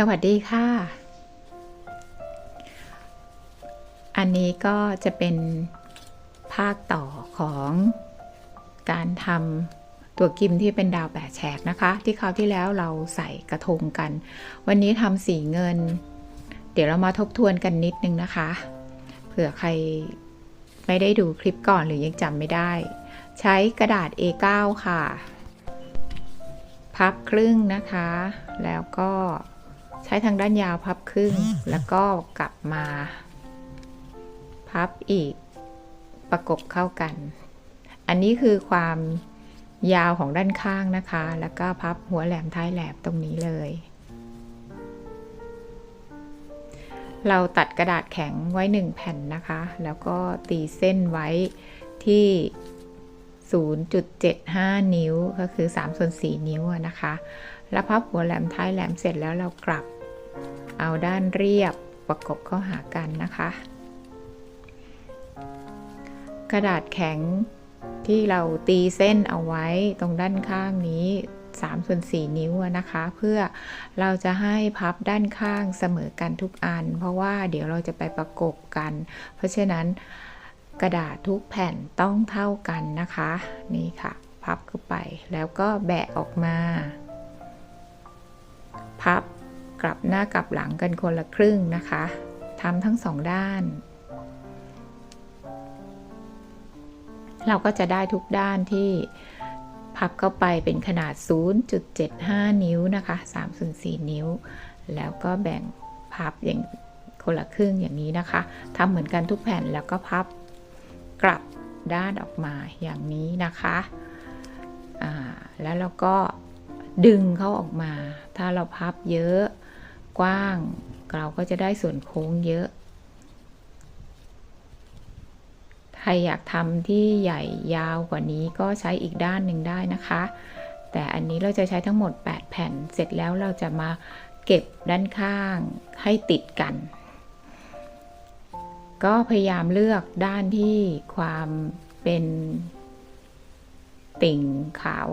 สวัสดีค่ะ อันนี้ก็จะเป็นภาคต่อของการทำตัวกิมที่เป็นดาวแปดแฉกนะคะ ที่คราวที่แล้วเราใส่กระทงกัน วันนี้ทำสีเงิน เดี๋ยวเรามาทบทวนกันนิดนึงนะคะ เผื่อใครไม่ได้ดูคลิปก่อนหรือยังจำไม่ได้ ใช้กระดาษ A9 ค่ะ พับครึ่งนะคะ แล้วก็ ใช้ทางด้านยาวพับครึ่ง แล้วก็กลับมา พับอีกประกบเข้ากัน อันนี้คือความยาวของด้านข้างนะคะ แล้วก็พับหัวแหลมท้ายแหลมตรงนี้เลย เราตัดกระดาษแข็งไว้ 1 แผ่นนะคะ แล้วก็ตีเส้นไว้ที่ 0.75 นิ้ว ก็คือ3ส่วน4นิ้วนะคะ แล้วพับหัวแหลมท้ายแหลมเสร็จแล้วเรากลับ เอาด้านเรียบประกบเข้าหากันนะคะ กระดาษแข็งที่เราตีเส้นเอาไว้ตรงด้านข้างนี้3ส่วน4นิ้วนะคะ เพื่อเราจะให้พับด้านข้างเสมอกันทุกอัน เพราะว่าเดี๋ยวเราจะไปประกบกัน เพราะฉะนั้นกระดาษทุกแผ่นต้องเท่ากันนะคะ นี่ค่ะ พับเข้าไปแล้วก็แบะออกมา พับ กลับหน้ากลับหลังกันคนละครึ่งนะคะทำทั้งสองด้าน เราก็จะได้ทุกด้านที่พับเข้าไปเป็นขนาด 0.75 นิ้วนะคะ3ส่วน4นิ้ว แล้วก็แบ่งพับอย่างคนละครึ่งอย่างนี้นะคะทำเหมือนกันทุกแผ่นแล้วก็พับกลับด้านออกมาอย่างนี้นะคะแล้วเราก็ดึงเขาออกมา ถ้าเราพับเยอะ กว้าง เราก็จะได้ส่วนโค้งเยอะ ใครอยากทำที่ใหญ่ยาวกว่านี้ก็ใช้อีกด้านหนึ่งได้นะคะ แต่อันนี้เราจะใช้ทั้งหมด 8 แผ่น เสร็จแล้วเราจะมาเก็บด้านข้างให้ติดกัน ก็พยายามเลือกด้านที่ความเป็นติ่งขาว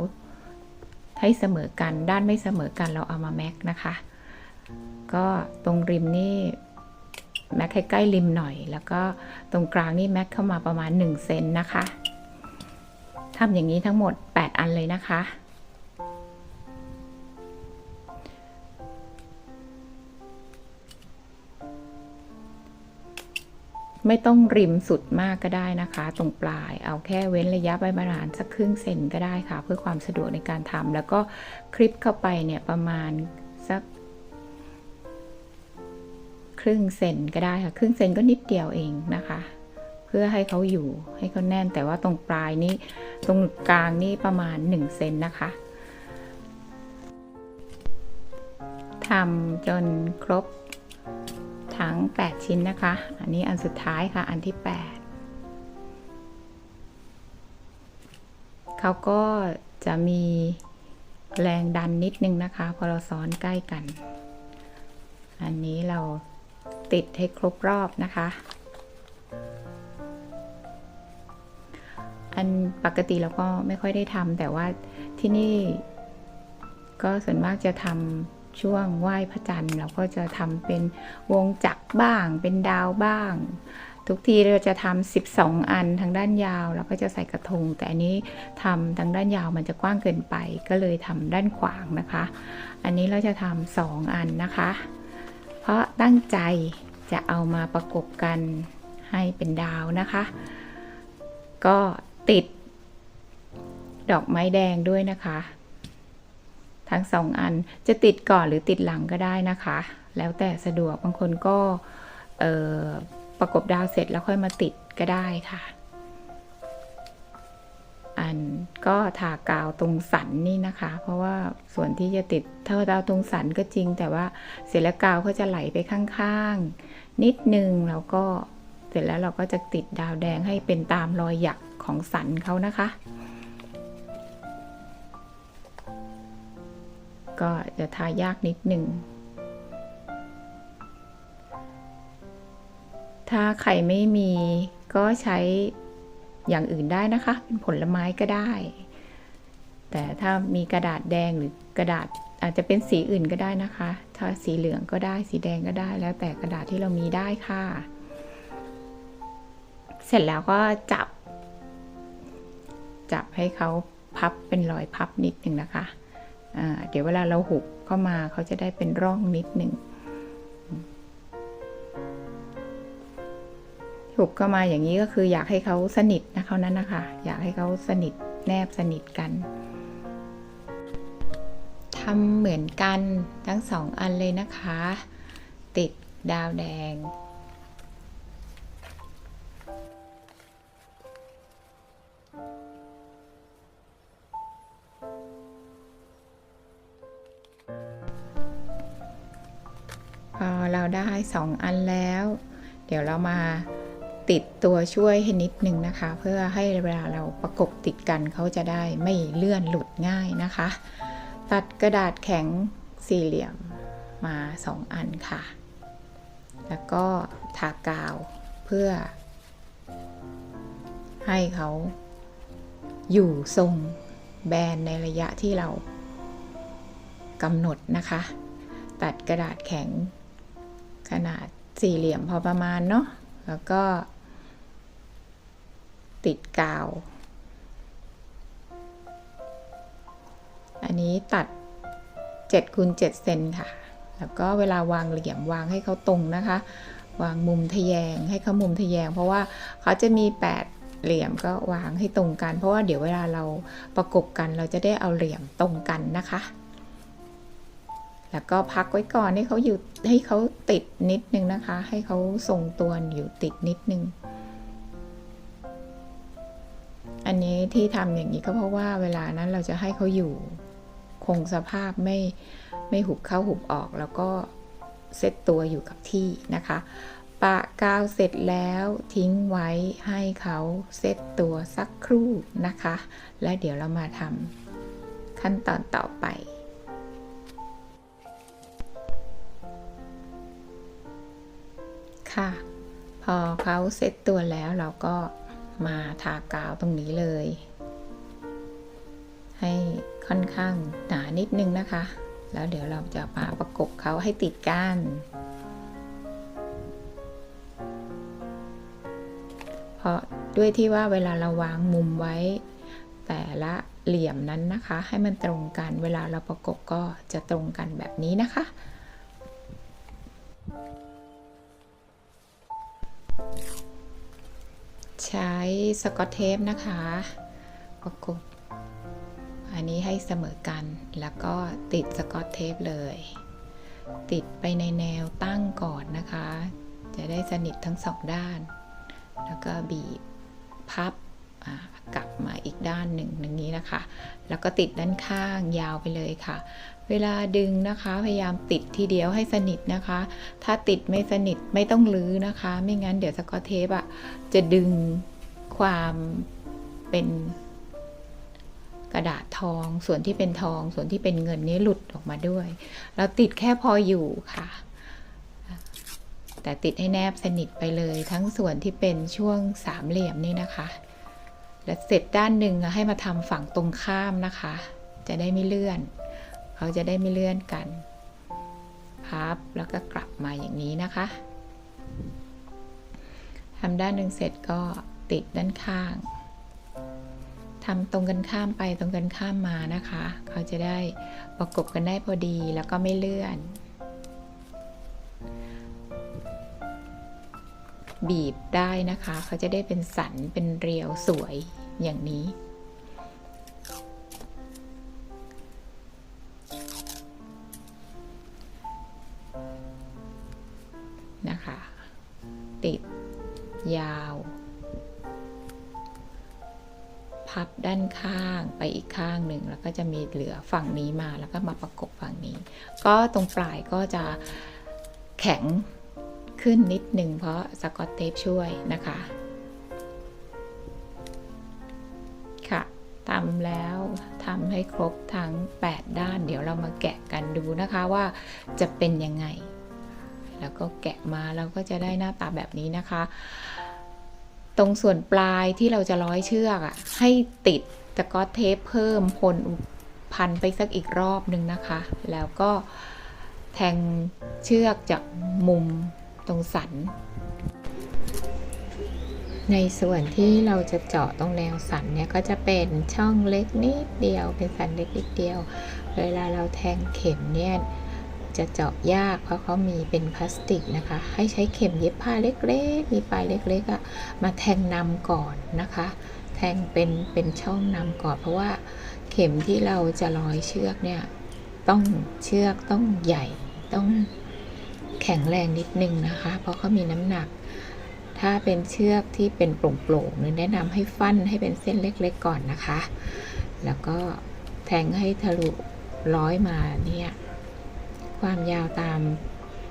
ให้เสมอกัน ด้านไม่เสมอกันเราเอามาแม็กนะคะ ก็ตรงริมนี่แม็กใกล้ริมหน่อย แล้วก็ตรงกลางนี่แม็กเข้ามาประมาณ 1 เซนนะคะทำอย่างนี้ทั้งหมด 8 อันเลยนะคะ ไม่ต้องริมสุดมากก็ได้นะคะ ตรงปลายเอาแค่เว้นระยะไปประมาณสักครึ่งเซนก็ได้ค่ะ เพื่อความสะดวกในการทำแล้วก็คลิปเข้าไปเนี่ยประมาณ ครึ่งเซนก็ได้ค่ะ ครึ่งเซนก็นิดเดียวเองนะคะ เพื่อให้เขาอยู่ให้เขาแน่นแต่ว่าตรงปลายนี้ตรงกลางนี่ประมาณ1เซนนะคะทำจนครบทั้ง 8 ชิ้นนะคะ อันนี้อันสุดท้ายค่ะ อันที่ 8 เขาก็จะมีแรงดันนิดนึงนะคะ พอเราซ้อนใกล้กัน อันนี้เรา ติดให้ครบรอบนะคะ อันปกติเราก็ไม่ค่อยได้ทำแต่ว่าที่นี่ก็ส่วนมากจะทำช่วงไหว้พระจันทร์เราก็จะทำเป็นวงจักรบ้าง เป็นดาวบ้าง ทุกทีเราจะทำ12 อันทางด้านยาวเราก็จะใส่กระทง แต่อันนี้ทำทางด้านยาวมันจะกว้างเกินไป ก็เลยทำด้านขวางนะคะ อันนี้เราจะทำสองอันนะคะ เพราะตั้งใจจะเอามาประกบกันให้เป็นดาวนะคะ ก็ติด ดอกไม้แดงด้วยนะคะ ทั้งสองอันจะติดก่อนหรือติดหลังก็ได้นะคะ แล้วแต่สะดวกบางคนก็ประกบดาวเสร็จแล้วค่อยมาติดก็ได้ค่ะ อันก็ทากาวตรงสันนี่นะคะ เพราะว่าส่วนที่จะติดเท่าดาวตรงสันก็จริง แต่ว่าเสร็จแล้วกาวก็จะไหลไปข้างๆ นิดนึงแล้วก็เสร็จแล้วเราก็จะติดดาวแดงให้เป็นตามรอยหยักของสันเขานะคะ ก็จะทายากนิดนึงถ้าใครไม่มีก็ใช้ อย่างอื่นได้นะคะ เป็นผลไม้ก็ได้ แต่ถ้ามีกระดาษแดงหรือกระดาษอาจจะเป็นสีอื่นก็ได้นะคะ ถ้าสีเหลืองก็ได้ สีแดงก็ได้ แล้วแต่กระดาษที่เรามีได้ค่ะ เสร็จแล้วก็จับ จับให้เขาพับเป็นรอยพับนิดหนึ่งนะคะเดี๋ยวเวลาเราหุบเข้ามาเขาจะได้เป็นร่องนิดหนึ่ง หุบเข้ามาอย่างนี้ก็คืออยากให้เขาสนิทนะเขานั้นนะคะ อยากให้เขาสนิทแนบสนิทกันทำเหมือนกันทั้งสองอันเลยนะคะ ติดดาวแดงพอเราได้สองอันแล้ว เดี๋ยวเรามา ติดตัวช่วยให้นิดนึงนะคะ เพื่อให้เวลาเราประกบติดกันเขาจะได้ไม่เลื่อนหลุดง่ายนะคะ ตัดกระดาษแข็งสี่เหลี่ยมมาสองอันค่ะ แล้วก็ทากาวเพื่อ ให้เขาอยู่ทรงแบนในระยะที่เรากำหนดนะคะ ตัดกระดาษแข็งขนาดสี่เหลี่ยมพอประมาณเนาะแล้วก็ ติดกาว อันนี้ตัด7คูณ7เซนค่ะ แล้วก็เวลาวางเหลี่ยมวางให้เขาตรงนะคะ วางมุมทแยงให้เขามุมทแยง เพราะว่าเขาจะมี 8 เหลี่ยมก็วางให้ตรงกัน เพราะว่าเดี๋ยวเวลาเราประกบกันเราจะได้เอาเหลี่ยมตรงกันนะคะ แล้วก็พักไว้ก่อนให้เขาอยู่ให้เขาติดนิดนึงนะคะ ให้เขาทรงตัวอยู่ติดนิดนึง ที่ทำอย่างนี้ก็เพราะว่าเวลานั้นเราจะให้เขาอยู่คงสภาพไม่ไม่หุบเข้าหุบออก แล้วก็เซตตัวอยู่กับที่นะคะ ปะกาวเสร็จแล้วทิ้งไว้ให้เขาเซตตัวสักครู่นะคะ แล้วเดี๋ยวเรามาทำขั้นตอนต่อไปค่ะ พอเขาเซตตัวแล้วเราก็ มาทากาวตรงนี้เลย ให้ค่อนข้างหนานิดนึงนะคะ แล้วเดี๋ยวเราจะมาประกบเขาให้ติดกันเพราะด้วยที่ว่าเวลาเราวางมุมไว้ แต่ละเหลี่ยมนั้นนะคะ ให้มันตรงกันเวลาเราประกบก็จะตรงกันแบบนี้นะคะ ใช้สกอตเทปนะคะประกบอันนี้ให้เสมอกันแล้วก็ติดสกอตเทปเลย ติดไปในแนวตั้งก่อนนะคะ จะได้สนิททั้งสองด้าน แล้วก็บีบพับ กลับมาอีกด้านหนึ่งอย่างนี้นะคะ แล้วก็ติดด้านข้างยาวไปเลยค่ะ เวลาดึงนะคะพยายามติดทีเดียวให้สนิทนะคะ ถ้าติดไม่สนิทไม่ต้องลื้อนะคะ ไม่งั้นเดี๋ยวสกอตเทปอะจะดึงความเป็นกระดาษทองส่วนที่เป็นทองส่วนที่เป็นเงินนี้หลุดออกมาด้วย เราติดแค่พออยู่ค่ะ แต่ติดให้แนบสนิทไปเลยทั้งส่วนที่เป็นช่วงสามเหลี่ยมนี่นะคะ และเสร็จด้านหนึ่งให้มาทำฝั่งตรงข้ามนะคะ จะได้ไม่เลื่อน เขาจะได้ไม่เลื่อนกัน พับแล้วก็กลับมาอย่างนี้นะคะทำด้านหนึ่งเสร็จก็ติดด้านข้างทำตรงกันข้ามไปตรงกันข้ามมานะคะ เขาจะได้ประกบกันได้พอดีแล้วก็ไม่เลื่อน บีบได้นะคะ เขาจะได้เป็นสันเป็นเรียวสวยอย่างนี้ นะคะ ติด ยาว พับด้านข้างไปอีกข้างหนึ่ง แล้วก็จะมีเหลือฝั่งนี้มาแล้วก็มาประกบฝั่งนี้ ก็ตรงปลายก็จะแข็ง ขึ้นนิดหนึ่งเพราะสกอตเทปช่วยนะคะ ค่ะทำแล้วทำให้ครบทั้ง 8 ด้าน เดี๋ยวเรามาแกะกันดูนะคะว่าจะเป็นยังไง แล้วก็แกะมาเราก็จะได้หน้าตาแบบนี้นะคะ ตรงส่วนปลายที่เราจะร้อยเชือกอะ่ะให้ติดตะกอตเทปเพิ่มพลพันไปสักอีกรอบหนึ่งนะคะ แล้วก็แทงเชือกจากมุม ตรงสัน ในส่วนที่เราจะเจาะตรงแนวสันเนี่ยก็จะเป็นช่องเล็กนิดเดียวเป็นสันเล็กนิดเดียว เวลาเราแทงเข็มเนี่ยจะเจาะยากเพราะเขามีเป็นพลาสติกนะคะ ให้ใช้เข็มเย็บผ้าเล็กๆ มีปลายเล็กๆอะมาแทงนำก่อนนะคะ แทงเป็นเป็นช่องนำก่อนเพราะว่าเข็มที่เราจะร้อยเชือกเนี่ยต้องเชือกต้องใหญ่ต้อง แข็งแรงนิดนึงนะคะ เพราะเขามีน้ำหนัก ถ้าเป็นเชือกที่เป็นโปร่งๆเนี่ยแนะนำให้ฟันให้เป็นเส้นเล็กๆก่อนนะคะ แล้วก็แทงให้ทะลุร้อยมาเนี่ยความยาวตาม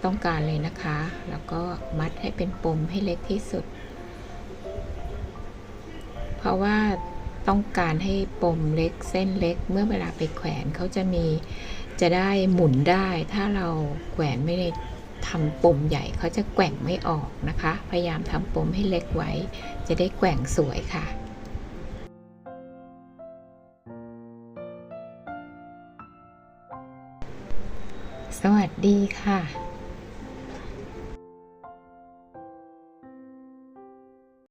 ต้องการเลยนะคะ แล้วก็มัดให้เป็นปมให้เล็กที่สุด เพราะว่าต้องการให้ปมเล็กเส้นเล็ก เมื่อเวลาไปแขวนเขาจะมีจะได้หมุนได้ ถ้าเราแขวนไม่ได้ ทำปมใหญ่เขาจะแกว่งไม่ออกนะคะ พยายามทำปมให้เล็กไว้ จะได้แกว่งสวยค่ะสวัสดีค่ะ